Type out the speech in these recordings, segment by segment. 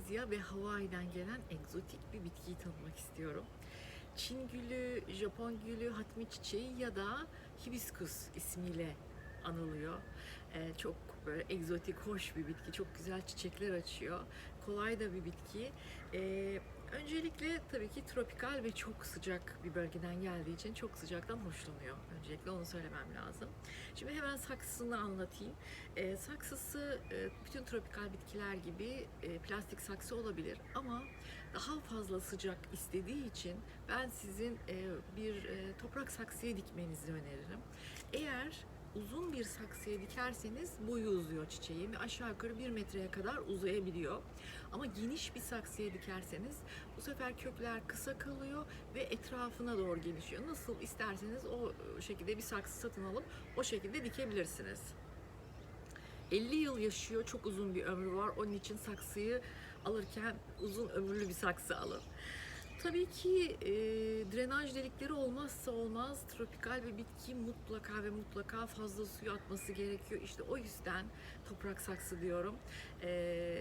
Malezya ve Hawaii'den gelen egzotik bir bitkiyi tanıtmak istiyorum. Çin gülü, Japon gülü, hatmi çiçeği ya da hibiskus ismiyle anılıyor. Ee, çok böyle egzotik, hoş bir bitki. Çok güzel çiçekler açıyor. Kolay da bir bitki. Ee, öncelikle tabii ki tropikal ve çok sıcak bir bölgeden geldiği için çok sıcaktan hoşlanıyor. Öncelikle onu söylemem lazım. Şimdi hemen saksısını anlatayım. Ee, saksısı e, bütün tropikal bitkiler gibi e, plastik saksı olabilir ama daha fazla sıcak istediği için ben sizin e, bir e, toprak saksıya dikmenizi öneririm. Eğer uzun bir saksıya dikerseniz boyu uzuyor çiçeğin ve aşağı yukarı bir metreye kadar uzayabiliyor. Ama geniş bir saksıya dikerseniz bu sefer kökler kısa kalıyor ve etrafına doğru gelişiyor. Nasıl isterseniz o şekilde bir saksı satın alıp o şekilde dikebilirsiniz. 50 yıl yaşıyor, çok uzun bir ömrü var. Onun için saksıyı alırken uzun ömürlü bir saksı alın. Tabii ki e, drenaj delikleri olmazsa olmaz. Tropikal bir bitki mutlaka ve mutlaka fazla suyu atması gerekiyor. İşte o yüzden toprak saksı diyorum. E,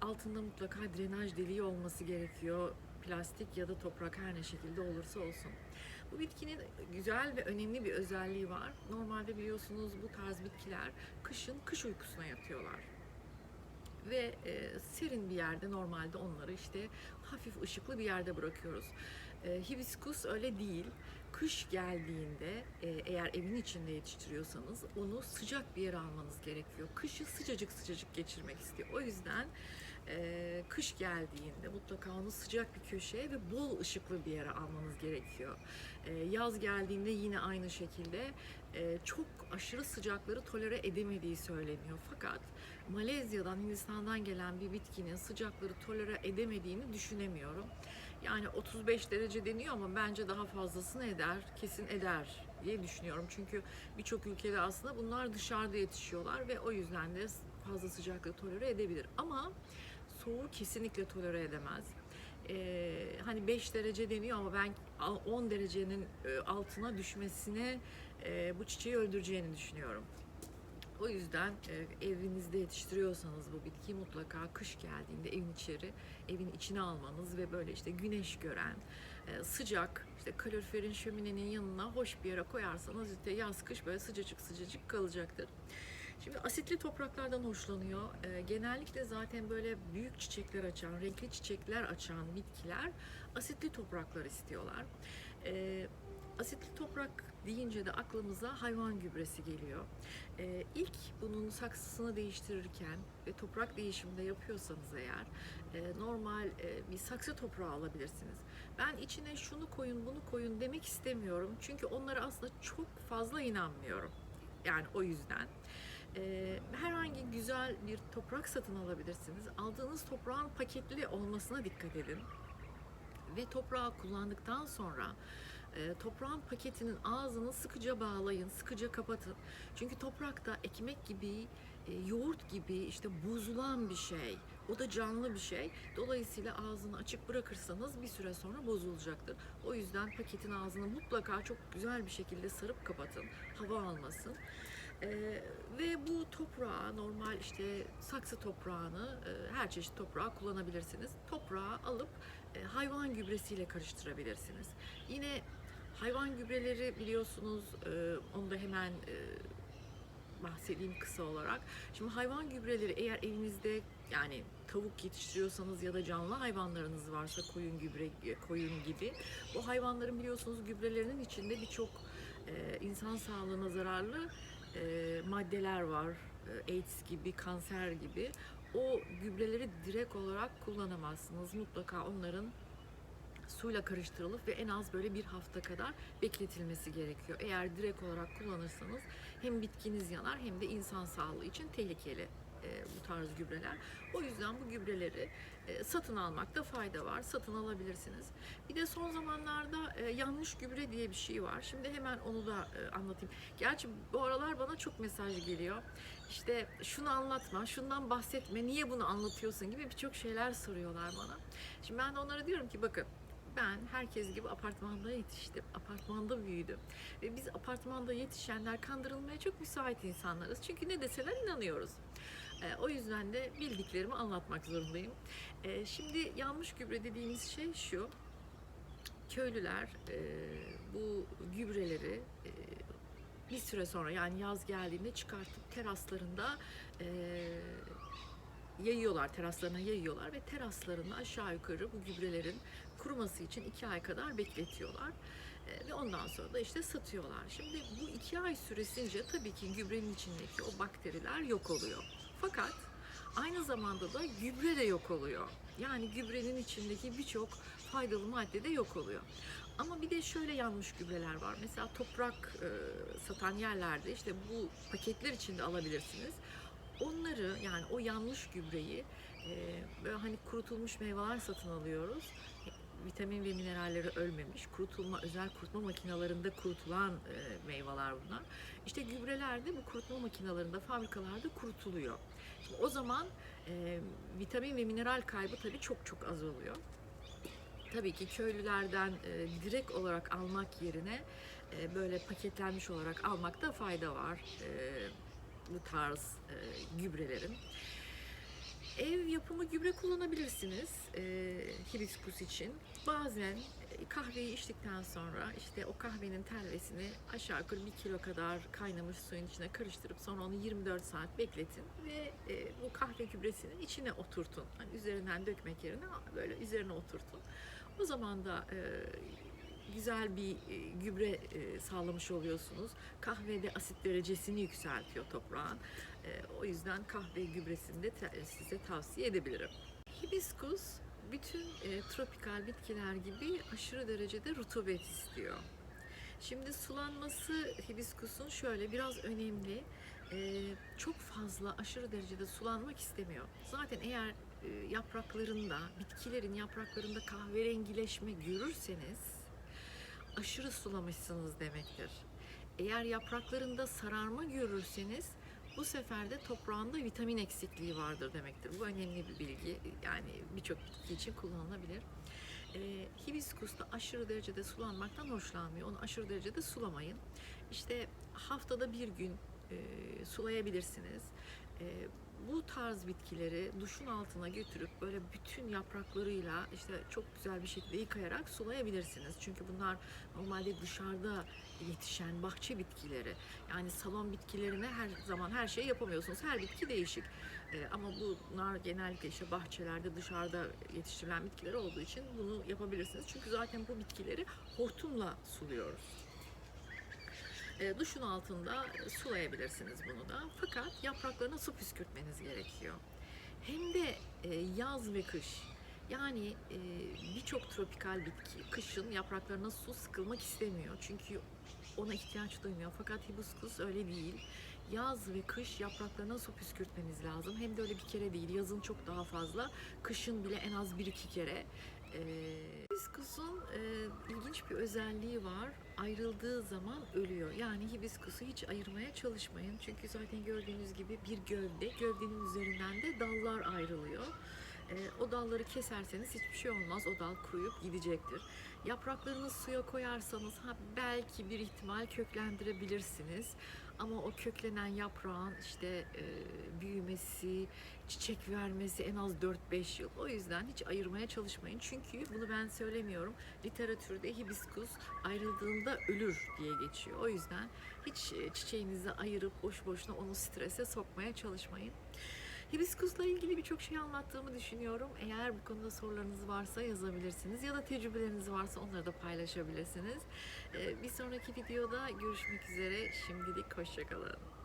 altında mutlaka drenaj deliği olması gerekiyor. Plastik ya da toprak her ne şekilde olursa olsun. Bu bitkinin güzel ve önemli bir özelliği var. Normalde biliyorsunuz bu tarz bitkiler kışın kış uykusuna yatıyorlar ve e, serin bir yerde normalde onları işte hafif ışıklı bir yerde bırakıyoruz. E, hibiskus öyle değil. Kış geldiğinde e, eğer evin içinde yetiştiriyorsanız onu sıcak bir yere almanız gerekiyor. Kışı sıcacık sıcacık geçirmek istiyor. O yüzden e, kış geldiğinde mutlaka onu sıcak bir köşeye ve bol ışıklı bir yere almanız gerekiyor. E, yaz geldiğinde yine aynı şekilde e, çok aşırı sıcakları tolere edemediği söyleniyor. Fakat Malezya'dan, Hindistan'dan gelen bir bitkinin sıcakları tolere edemediğini düşünemiyorum. Yani 35 derece deniyor ama bence daha fazlasını eder, kesin eder diye düşünüyorum. Çünkü birçok ülkede aslında bunlar dışarıda yetişiyorlar ve o yüzden de fazla sıcaklığı tolere edebilir. Ama soğuğu kesinlikle tolere edemez. Ee, hani 5 derece deniyor ama ben 10 derecenin e, altına düşmesine e, bu çiçeği öldüreceğini düşünüyorum. O yüzden e, evinizde yetiştiriyorsanız bu bitkiyi mutlaka kış geldiğinde evin içeri, evin içine almanız ve böyle işte güneş gören, e, sıcak, işte kaloriferin şöminenin yanına hoş bir yere koyarsanız işte yaz kış böyle sıcacık sıcacık kalacaktır. Şimdi asitli topraklardan hoşlanıyor. E, genellikle zaten böyle büyük çiçekler açan, renkli çiçekler açan bitkiler asitli topraklar istiyorlar. E, asitli toprak deyince de aklımıza hayvan gübresi geliyor. Ee, ilk bunun saksısını değiştirirken ve toprak değişiminde yapıyorsanız eğer e, normal e, bir saksı toprağı alabilirsiniz. Ben içine şunu koyun bunu koyun demek istemiyorum. Çünkü onlara aslında çok fazla inanmıyorum. Yani o yüzden. Ee, herhangi güzel bir toprak satın alabilirsiniz. Aldığınız toprağın paketli olmasına dikkat edin ve toprağı kullandıktan sonra e, toprağın paketinin ağzını sıkıca bağlayın, sıkıca kapatın. Çünkü toprakta ekmek gibi, e, yoğurt gibi işte bozulan bir şey. O da canlı bir şey. Dolayısıyla ağzını açık bırakırsanız bir süre sonra bozulacaktır. O yüzden paketin ağzını mutlaka çok güzel bir şekilde sarıp kapatın. Hava almasın. Ee, ve bu toprağı normal işte saksı toprağını e, her çeşit toprağı kullanabilirsiniz. Toprağı alıp e, hayvan gübresiyle karıştırabilirsiniz. Yine hayvan gübreleri biliyorsunuz e, onu da hemen e, bahsedeyim kısa olarak. Şimdi hayvan gübreleri eğer evinizde yani tavuk yetiştiriyorsanız ya da canlı hayvanlarınız varsa koyun gübre koyun gibi bu hayvanların biliyorsunuz gübrelerinin içinde birçok e, insan sağlığına zararlı e, maddeler var. E, AIDS gibi, kanser gibi. O gübreleri direkt olarak kullanamazsınız. Mutlaka onların suyla karıştırılıp ve en az böyle bir hafta kadar bekletilmesi gerekiyor. Eğer direkt olarak kullanırsanız hem bitkiniz yanar hem de insan sağlığı için tehlikeli bu tarz gübreler. O yüzden bu gübreleri e, satın almakta fayda var. Satın alabilirsiniz. Bir de son zamanlarda e, yanlış gübre diye bir şey var. Şimdi hemen onu da e, anlatayım. Gerçi bu aralar bana çok mesaj geliyor. İşte şunu anlatma, şundan bahsetme, niye bunu anlatıyorsun gibi birçok şeyler soruyorlar bana. Şimdi ben de onlara diyorum ki bakın ben herkes gibi apartmanda yetiştim. Apartmanda büyüdüm. Ve biz apartmanda yetişenler kandırılmaya çok müsait insanlarız. Çünkü ne deseler inanıyoruz. E, o yüzden de bildiklerimi anlatmak zorundayım. E, şimdi yanlış gübre dediğimiz şey şu. Köylüler e, bu gübreleri e, bir süre sonra yani yaz geldiğinde çıkartıp teraslarında e, yayıyorlar, teraslarına yayıyorlar ve teraslarında aşağı yukarı bu gübrelerin kuruması için iki ay kadar bekletiyorlar. Ve ondan sonra da işte satıyorlar. Şimdi bu iki ay süresince tabii ki gübrenin içindeki o bakteriler yok oluyor. Fakat aynı zamanda da gübre de yok oluyor. Yani gübrenin içindeki birçok faydalı madde de yok oluyor. Ama bir de şöyle yanlış gübreler var. Mesela toprak e, satan yerlerde işte bu paketler içinde alabilirsiniz. Onları yani o yanlış gübreyi e, böyle hani kurutulmuş meyveler satın alıyoruz. Vitamin ve mineralleri ölmemiş, kurutulma özel kurutma makinelerinde kurutulan e, meyveler bunlar. İşte gübreler de bu kurutma makinelerinde, fabrikalarda kurutuluyor. Şimdi o zaman e, vitamin ve mineral kaybı tabii çok çok az oluyor. Tabii ki köylülerden e, direkt olarak almak yerine e, böyle paketlenmiş olarak almakta fayda var. E, bu tarz e, gübrelerin. Ev yapımı gübre kullanabilirsiniz e, hibiskus için. Bazen e, kahveyi içtikten sonra işte o kahvenin telvesini aşağı yukarı bir kilo kadar kaynamış suyun içine karıştırıp sonra onu 24 saat bekletin ve e, bu kahve gübresinin içine oturtun. Hani üzerinden dökmek yerine böyle üzerine oturtun. O zaman da e, güzel bir e, gübre e, sağlamış oluyorsunuz. Kahve de asit derecesini yükseltiyor toprağın. E, o yüzden kahve gübresini de size tavsiye edebilirim. Hibiskus bütün e, tropikal bitkiler gibi aşırı derecede rutubet istiyor. Şimdi sulanması hibiskusun şöyle biraz önemli. E, çok fazla aşırı derecede sulanmak istemiyor. Zaten eğer e, yapraklarında, bitkilerin yapraklarında kahverengileşme görürseniz aşırı sulamışsınız demektir. Eğer yapraklarında sararma görürseniz bu sefer de toprağında vitamin eksikliği vardır demektir. Bu önemli bir bilgi. Yani birçok bitki için kullanılabilir. Ee, hibiskus da aşırı derecede sulanmaktan hoşlanmıyor. Onu aşırı derecede sulamayın. İşte haftada bir gün e, sulayabilirsiniz. E, bu tarz bitkileri duşun altına götürüp böyle bütün yapraklarıyla işte çok güzel bir şekilde yıkayarak sulayabilirsiniz. Çünkü bunlar normalde dışarıda yetişen bahçe bitkileri. Yani salon bitkilerine her zaman her şeyi yapamıyorsunuz. Her bitki değişik. Ee, ama bunlar genellikle işte bahçelerde dışarıda yetiştirilen bitkiler olduğu için bunu yapabilirsiniz. Çünkü zaten bu bitkileri hortumla suluyoruz. E, duşun altında sulayabilirsiniz bunu da. Fakat yapraklarına su püskürtmeniz gerekiyor. Hem de e, yaz ve kış. Yani e, birçok tropikal bitki kışın yapraklarına su sıkılmak istemiyor. Çünkü ona ihtiyaç duymuyor. Fakat hibiskus öyle değil. Yaz ve kış yapraklarına su püskürtmeniz lazım. Hem de öyle bir kere değil. Yazın çok daha fazla. Kışın bile en az bir iki kere. Ee, hibiskusun e, ilginç bir özelliği var. Ayrıldığı zaman ölüyor. Yani hibiskusu hiç ayırmaya çalışmayın. Çünkü zaten gördüğünüz gibi bir gövde. Gövdenin üzerinden de dallar ayrılıyor. Ee, o dalları keserseniz hiçbir şey olmaz. O dal kuruyup gidecektir. Yapraklarını suya koyarsanız ha belki bir ihtimal köklendirebilirsiniz. Ama o köklenen yaprağın işte e, büyümesi, çiçek vermesi en az 4-5 yıl. O yüzden hiç ayırmaya çalışmayın. Çünkü bunu ben söylemiyorum. Literatürde hibiskus ayrıldığında ölür diye geçiyor. O yüzden hiç e, çiçeğinizi ayırıp boş boşuna onu strese sokmaya çalışmayın. Hibiskusla ilgili birçok şey anlattığımı düşünüyorum. Eğer bu konuda sorularınız varsa yazabilirsiniz ya da tecrübeleriniz varsa onları da paylaşabilirsiniz. Ee, Bir sonraki videoda görüşmek üzere. Şimdilik hoşçakalın.